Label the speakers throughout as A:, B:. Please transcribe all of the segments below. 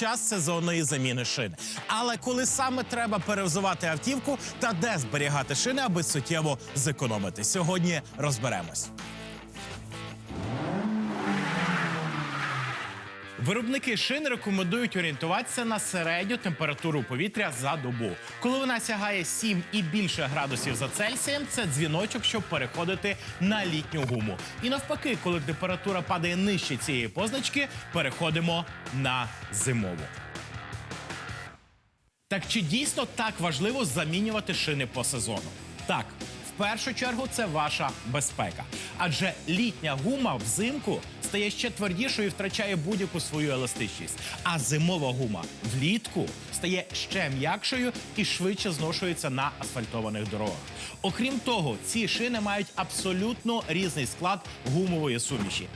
A: час сезонної заміни шин. Але коли саме треба перевзувати автівку та де зберігати шини, аби суттєво зекономити, сьогодні розберемось. Виробники шин рекомендують орієнтуватися на середню температуру повітря за добу. Коли вона сягає 7 і більше градусів за Цельсієм, це дзвіночок, щоб переходити на літню гуму. І навпаки, коли температура падає нижче цієї позначки, переходимо на зимову. Так чи дійсно так важливо замінювати шини по сезону? Так, першу чергу це ваша безпека. Адже літня гума взимку стає ще твердішою і втрачає будь-яку свою еластичність. А зимова гума влітку стає ще м'якшою і швидше зношується на асфальтованих дорогах. Окрім того, ці шини мають абсолютно різний склад гумової суміші.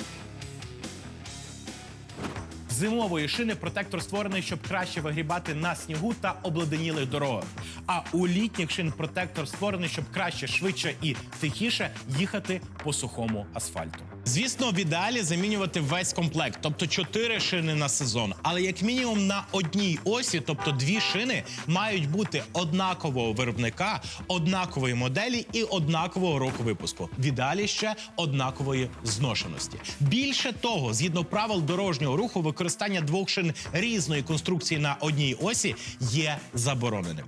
A: Зимової шини протектор створений, щоб краще вигрібати на снігу та обледенілих дорогах. А у літніх шин протектор створений, щоб краще, швидше і тихіше їхати по сухому асфальту. Звісно, в ідеалі замінювати весь комплект, тобто чотири шини на сезон. Але як мінімум на одній осі, тобто дві шини, мають бути однакового виробника, однакової моделі і однакового року випуску. В ідеалі ще однакової зношеності. Більше того, згідно правил дорожнього руху, використання двох шин різної конструкції на одній осі є забороненим.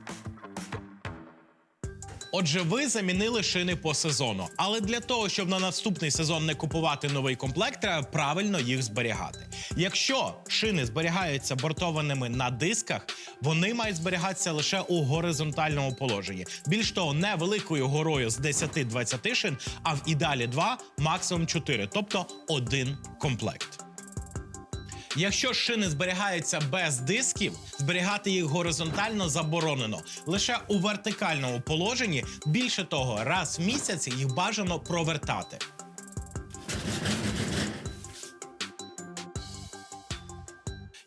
A: Отже, ви замінили шини по сезону, але для того, щоб на наступний сезон не купувати новий комплект, треба правильно їх зберігати. Якщо шини зберігаються бортованими на дисках, вони мають зберігатися лише у горизонтальному положенні. Більш того, не великою горою з 10-20 шин, а в ідеалі 2, максимум 4, тобто один комплект. Якщо шини зберігаються без дисків, зберігати їх горизонтально заборонено. Лише у вертикальному положенні, більше того, раз в місяць їх бажано провертати.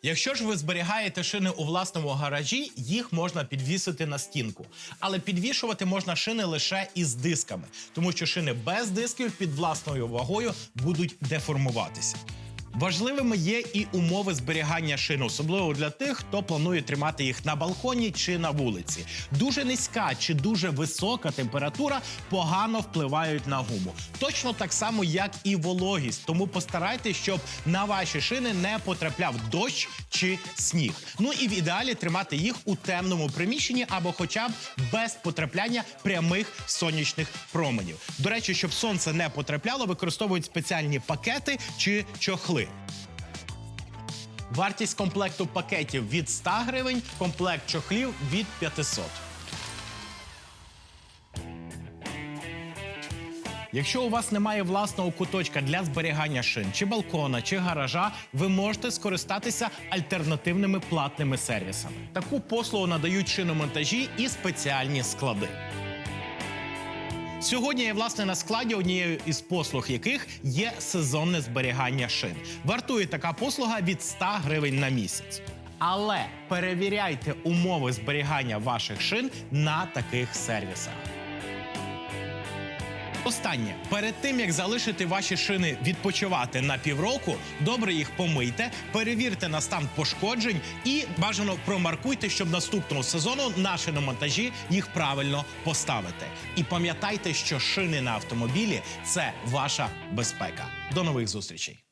A: Якщо ж ви зберігаєте шини у власному гаражі, їх можна підвісити на стінку. Але підвішувати можна шини лише із дисками, тому що шини без дисків під власною вагою будуть деформуватися. Важливими є і умови зберігання шин, особливо для тих, хто планує тримати їх на балконі чи на вулиці. Дуже низька чи дуже висока температура погано впливають на гуму. Точно так само, як і вологість. Тому постарайтесь, щоб на ваші шини не потрапляв дощ чи сніг. Ну і в ідеалі тримати їх у темному приміщенні або хоча б без потрапляння прямих сонячних променів. До речі, щоб сонце не потрапляло, використовують спеціальні пакети чи чохли. Вартість комплекту пакетів від 100 гривень, комплект чохлів від 500. Якщо у вас немає власного куточка для зберігання шин, чи балкона, чи гаража, ви можете скористатися альтернативними платними сервісами. Таку послугу надають шиномонтажі і спеціальні склади. Сьогодні я власне на складі однією із послуг яких є сезонне зберігання шин. Вартує така послуга від 100 гривень на місяць. Але перевіряйте умови зберігання ваших шин на таких сервісах. Останнє перед тим як залишити ваші шини відпочивати на півроку, добре їх помийте, перевірте на стан пошкоджень і бажано промаркуйте, щоб наступного сезону на шиномонтажі їх правильно поставити. І пам'ятайте, що шини на автомобілі це ваша безпека. До нових зустрічей.